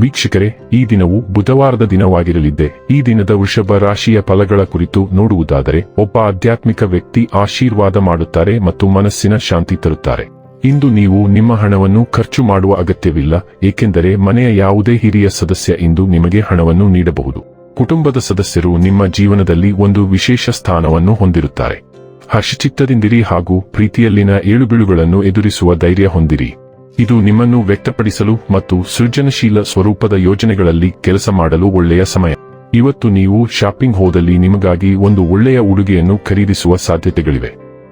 ವೀಕ್ಷಕರೇ, ಈ ದಿನವು ಬುಧವಾರದ ದಿನವಾಗಿರಲಿದೆ ಈ ದಿನದ ವೃಷಭ ರಾಶಿಯ ಫಲಗಳ ಕುರಿತು ನೋಡುವುದಾದರೆ, ಒಬ್ಬ ಆಧ್ಯಾತ್ಮಿಕ ವ್ಯಕ್ತಿ ಆಶೀರ್ವಾದ ಮಾಡುತ್ತಾರೆ ಮತ್ತು ಮನಸ್ಸಿನ ಶಾಂತಿ ತರುತ್ತಾರೆ. ಇಂದು ನೀವು ನಿಮ್ಮ ಹಣವನ್ನು ಖರ್ಚು ಮಾಡುವ ಅಗತ್ಯವಿಲ್ಲ, ಏಕೆಂದರೆ ಮನೆಯ ಯಾವುದೇ ಹಿರಿಯ ಸದಸ್ಯ ಇಂದು ನಿಮಗೆ ಹಣವನ್ನು ನೀಡಬಹುದು. ಕುಟುಂಬದ ಸದಸ್ಯರು ನಿಮ್ಮ ಜೀವನದಲ್ಲಿ ಒಂದು ವಿಶೇಷ ಸ್ಥಾನವನ್ನು ಹೊಂದಿರುತ್ತಾರೆ. ಹರ್ಷಚಿತ್ತದಿಂದಿರಿ ಹಾಗೂ ಪ್ರೀತಿಯಲ್ಲಿನ ಏಳುಬೀಳುಗಳನ್ನು ಎದುರಿಸುವ ಧೈರ್ಯ ಹೊಂದಿರಿ. ಇದು ನಿಮ್ಮನ್ನು ವ್ಯಕ್ತಪಡಿಸಲು ಮತ್ತು ಸೃಜನಶೀಲ ಸ್ವರೂಪದ ಯೋಜನೆಗಳಲ್ಲಿ ಕೆಲಸ ಮಾಡಲು ಒಳ್ಳೆಯ ಸಮಯ. ಇವತ್ತು ನೀವು ಶಾಪಿಂಗ್ ಹೋದಲ್ಲಿ ನಿಮಗಾಗಿ ಒಂದು ಒಳ್ಳೆಯ ಉಡುಗೆಯನ್ನು ಖರೀದಿಸುವ ಸಾಧ್ಯತೆಗಳಿವೆ.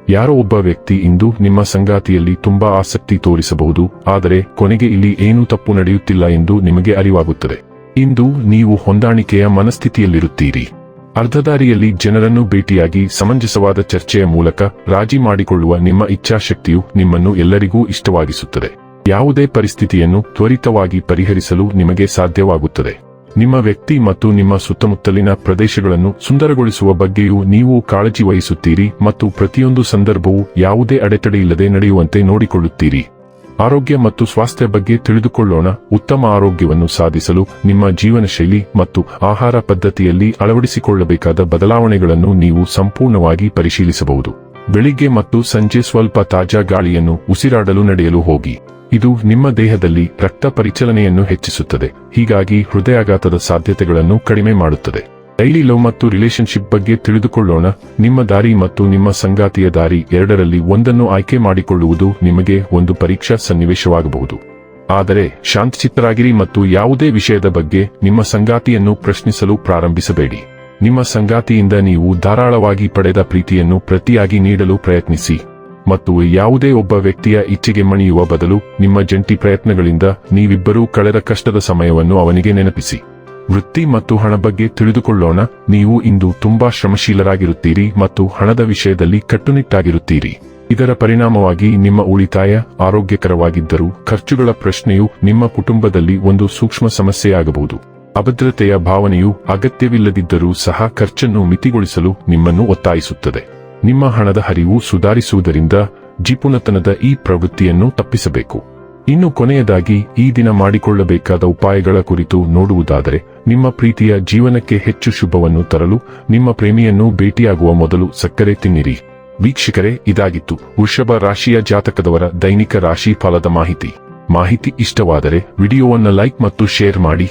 ಯಾರೋ ಒಬ್ಬ ವ್ಯಕ್ತಿ ಇಂದು ನಿಮ್ಮ ಸಂಗಾತಿಯಲ್ಲಿ ತುಂಬಾ ಆಸಕ್ತಿ ತೋರಿಸಬಹುದು, ಆದರೆ ಕೊನೆಗೆ ಇಲ್ಲಿ ಏನೂ ತಪ್ಪು ನಡೆಯುತ್ತಿಲ್ಲ ಎಂದು ನಿಮಗೆ ಅರಿವಾಗುತ್ತದೆ. ಇಂದು ನೀವು ಹೊಂದಾಣಿಕೆಯ ಮನಸ್ಥಿತಿಯಲ್ಲಿರುತ್ತೀರಿ. ಅರ್ಧದಾರಿಯಲ್ಲಿ ಜನರನ್ನು ಭೇಟಿಯಾಗಿ ಸಮಂಜಸವಾದ ಚರ್ಚೆಯ ಮೂಲಕ ರಾಜಿ ಮಾಡಿಕೊಳ್ಳುವ ನಿಮ್ಮ ಇಚ್ಛಾಶಕ್ತಿಯು ನಿಮ್ಮನ್ನು ಎಲ್ಲರಿಗೂ ಇಷ್ಟವಾಗಿಸುತ್ತದೆ. ಯಾವುದೇ ಪರಿಸ್ಥಿತಿಯನ್ನು ತ್ವರಿತವಾಗಿ ಪರಿಹರಿಸಲು ನಿಮಗೆ ಸಾಧ್ಯವಾಗುತ್ತದೆ. ನಿಮ್ಮ ವ್ಯಕ್ತಿ ಮತ್ತು ನಿಮ್ಮ ಸುತ್ತಮುತ್ತಲಿನ ಪ್ರದೇಶಗಳನ್ನು ಸುಂದರಗೊಳಿಸುವ ಬಗ್ಗೆಯೂ ನೀವು ಕಾಳಜಿ ವಹಿಸುತ್ತೀರಿ ಮತ್ತು ಪ್ರತಿಯೊಂದು ಸಂದರ್ಭವೂ ಯಾವುದೇ ಅಡೆತಡೆಯಿಲ್ಲದೆ ನಡೆಯುವಂತೆ ನೋಡಿಕೊಳ್ಳುತ್ತೀರಿ. ಆರೋಗ್ಯ ಮತ್ತು ಸ್ವಾಸ್ಥ್ಯ ಬಗ್ಗೆ ತಿಳಿದುಕೊಳ್ಳೋಣ. ಉತ್ತಮ ಆರೋಗ್ಯವನ್ನು ಸಾಧಿಸಲು ನಿಮ್ಮ ಜೀವನ ಶೈಲಿ ಮತ್ತು ಆಹಾರ ಪದ್ಧತಿಯಲ್ಲಿ ಅಳವಡಿಸಿಕೊಳ್ಳಬೇಕಾದ ಬದಲಾವಣೆಗಳನ್ನು ನೀವು ಸಂಪೂರ್ಣವಾಗಿ ಪರಿಶೀಲಿಸಬಹುದು. ಬೆಳಿಗ್ಗೆ ಮತ್ತು ಸಂಜೆ ಸ್ವಲ್ಪ ತಾಜಾ ಗಾಳಿಯನ್ನು ಉಸಿರಾಡಲು ನಡೆಯಲು ಹೋಗಿ. ಇದು ನಿಮ್ಮ ದೇಹದಲ್ಲಿ ರಕ್ತ ಪರಿಚಲನೆಯನ್ನು ಹೆಚ್ಚಿಸುತ್ತದೆ. ಹೀಗಾಗಿ ಹೃದಯಾಘಾತದ ಸಾಧ್ಯತೆಗಳನ್ನು ಕಡಿಮೆ ಮಾಡುತ್ತದೆ. ಡೈಲಿ ಲವ್ ಮತ್ತು ರಿಲೇಶನ್ಶಿಪ್ ಬಗ್ಗೆ ತಿಳಿದುಕೊಳ್ಳೋಣ. ನಿಮ್ಮ ದಾರಿ ಮತ್ತು ನಿಮ್ಮ ಸಂಗಾತಿಯ ದಾರಿ ಎರಡರಲ್ಲಿ ಒಂದನ್ನು ಆಯ್ಕೆ ಮಾಡಿಕೊಳ್ಳುವುದು ನಿಮಗೆ ಒಂದು ಪರೀಕ್ಷಾ ಸನ್ನಿವೇಶವಾಗಬಹುದು. ಆದರೆ ಶಾಂತಚಿತ್ತರಾಗಿರಿ ಮತ್ತು ಯಾವುದೇ ವಿಷಯದ ಬಗ್ಗೆ ನಿಮ್ಮ ಸಂಗಾತಿಯನ್ನು ಪ್ರಶ್ನಿಸಲು ಪ್ರಾರಂಭಿಸಬೇಡಿ. ನಿಮ್ಮ ಸಂಗಾತಿಯಿಂದ ನೀವು ಧಾರಾಳವಾಗಿ ಪಡೆದ ಪ್ರೀತಿಯನ್ನು ಪ್ರತಿಯಾಗಿ ನೀಡಲು ಪ್ರಯತ್ನಿಸಿ. ಮತ್ತು ಯಾವುದೇ ಒಬ್ಬ ವ್ಯಕ್ತಿಯ ಇಚ್ಛೆಗೆ ಮಣಿಯುವ ಬದಲು ನಿಮ್ಮ ಜಂಟಿ ಪ್ರಯತ್ನಗಳಿಂದ ನೀವಿಬ್ಬರೂ ಕಳೆದ ಕಷ್ಟದ ಸಮಯವನ್ನು ಅವನಿಗೆ ನೆನಪಿಸಿ. ವೃತ್ತಿ ಮತ್ತು ಹಣ ಬಗ್ಗೆ ತಿಳಿದುಕೊಳ್ಳೋಣ. ನೀವು ಇಂದು ತುಂಬಾ ಶ್ರಮಶೀಲರಾಗಿರುತ್ತೀರಿ ಮತ್ತು ಹಣದ ವಿಷಯದಲ್ಲಿ ಕಟ್ಟುನಿಟ್ಟಾಗಿರುತ್ತೀರಿ. ಇದರ ಪರಿಣಾಮವಾಗಿ ನಿಮ್ಮ ಉಳಿತಾಯ ಆರೋಗ್ಯಕರವಾಗಿದ್ದರೂ ಖರ್ಚುಗಳ ಪ್ರಶ್ನೆಯು ನಿಮ್ಮ ಕುಟುಂಬದಲ್ಲಿ ಒಂದು ಸೂಕ್ಷ್ಮ ಸಮಸ್ಯೆಯಾಗಬಹುದು. ಅಭದ್ರತೆಯ ಭಾವನೆಯು ಅಗತ್ಯವಿಲ್ಲದಿದ್ದರೂ ಸಹ ಖರ್ಚನ್ನು ಮಿತಿಗೊಳಿಸಲು ನಿಮ್ಮನ್ನು ಒತ್ತಾಯಿಸುತ್ತದೆ. ನಿಮ್ಮ ಹಣದ ಹರಿವು ಸುಧಾರಿಸುವುದರಿಂದ ಜಿಪುಣತನದ ಈ ಪ್ರವೃತ್ತಿಯನ್ನು ತಪ್ಪಿಸಬೇಕು. ಇನ್ನು ಕೊನೆಯದಾಗಿ, ಈ ದಿನ ಮಾಡಿಕೊಳ್ಳಬೇಕಾದ ಉಪಾಯಗಳ ಕುರಿತು ನೋಡುವುದಾದರೆ, ನಿಮ್ಮ ಪ್ರೀತಿಯ ಜೀವನಕ್ಕೆ ಹೆಚ್ಚು ಶುಭವನ್ನು ತರಲು ನಿಮ್ಮ ಪ್ರೇಮಿಯನ್ನು ಭೇಟಿಯಾಗುವ ಮೊದಲು ಸಕ್ಕರೆ ತಿನ್ನಿರಿ. ವೀಕ್ಷಕರೇ, ಇದಾಗಿತ್ತು ವೃಷಭ ರಾಶಿಯ ಜಾತಕದವರ ದೈನಿಕ ರಾಶಿ ಫಲದ ಮಾಹಿತಿ. ಮಾಹಿತಿ ಇಷ್ಟವಾದರೆ ವಿಡಿಯೋವನ್ನು ಲೈಕ್ ಮತ್ತು ಶೇರ್ ಮಾಡಿ.